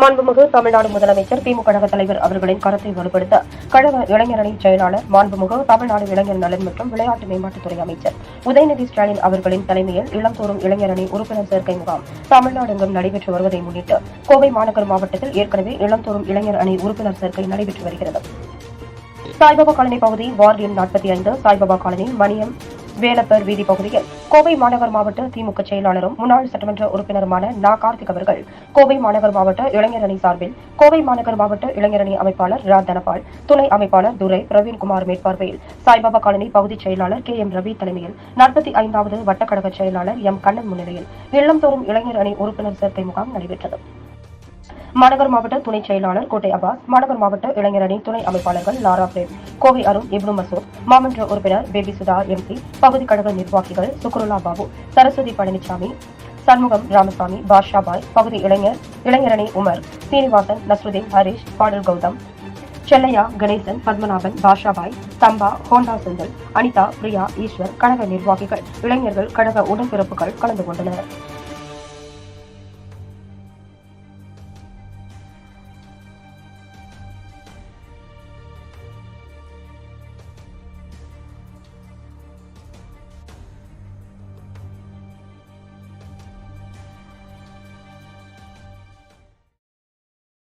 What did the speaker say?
மாண்புமிகு தமிழ்நாடு முதலமைச்சர் திமுக கழக தலைவர் அவர்களின் கருத்தை வலுப்படுத்த கழக இளைஞரணி செயலாளர் மாண்புமிகு தமிழ்நாடு இளைஞர் நலன் மற்றும் விளையாட்டு மேம்பாட்டுத்துறை அமைச்சர் உதயநிதி ஸ்டாலின் அவர்களின் தலைமையில் இளந்தோறும் இளைஞரணி உறுப்பினர் சேர்க்கை முகாம் தமிழ்நாடெங்கும் நடைபெற்று வருவதை முன்னிட்டு கோவை மாநகர் மாவட்டத்தில் ஏற்கனவே இளந்தோறும் இளைஞர் அணி உறுப்பினர் சேர்க்கை நடைபெற்று வருகிறது. சாய்பாபா காலனி பகுதி வார்டு எண் நாற்பத்தி ஐந்து சாய்பாபா காலனி மணியம் வேலப்பர் வீதி பகுதியில் கோவை மாநகர் மாவட்ட திமுக செயலாளரும் முன்னாள் சட்டமன்ற உறுப்பினருமான நா. கார்த்திக் அவர்கள் கோவை மாநகர் மாவட்ட இளைஞர் அணி சார்பில் கோவை மாநகர் மாவட்ட இளைஞர் அணி அமைப்பாளர் ரா. தனபால் துணை அமைப்பாளர் துரை பிரவீன்குமார் மேற்பார்வையில் சாய்பாபா காலனி பகுதி செயலாளர் கே. எம். ரவி தலைமையில் நாற்பத்தி ஐந்தாவது வட்டக்கழக செயலாளர் எம். கண்ணன் முன்னிலையில் இல்லந்தோறும் இளைஞர் அணி உறுப்பினர் சேர்க்கை முகாம் நடைபெற்றது. மாநகர் மாவட்ட துணை செயலாளர் கோட்டை அபாஸ் மாநகர் மாவட்ட இளைஞரணி துணை அமைப்பாளர்கள் லாரா பிரேம் கோவை அருண் இப்னு மசூத் மாமன்ற உறுப்பினர் பேபி சுதா எம்சி பகுதி கழக நிர்வாகிகள் சுக்ருல்லா பாபு சரஸ்வதி பழனிசாமி சண்முகம் ராமசாமி பாஷா பாய் பகுதி இளைஞர் இளைஞரணி உமர் சீனிவாசன் நஸ்ருதீன் ஹரிஷ் பாடல் கௌதம் செல்லையா கணேசன் பத்மநாபன் பாஷாபாய் தம்பா ஹோண்டா செந்தில் அனிதா பிரியா ஈஸ்வர் கழக நிர்வாகிகள் இளைஞர்கள் கழக உடன்பிறப்புகள் கலந்து கொண்டனர்.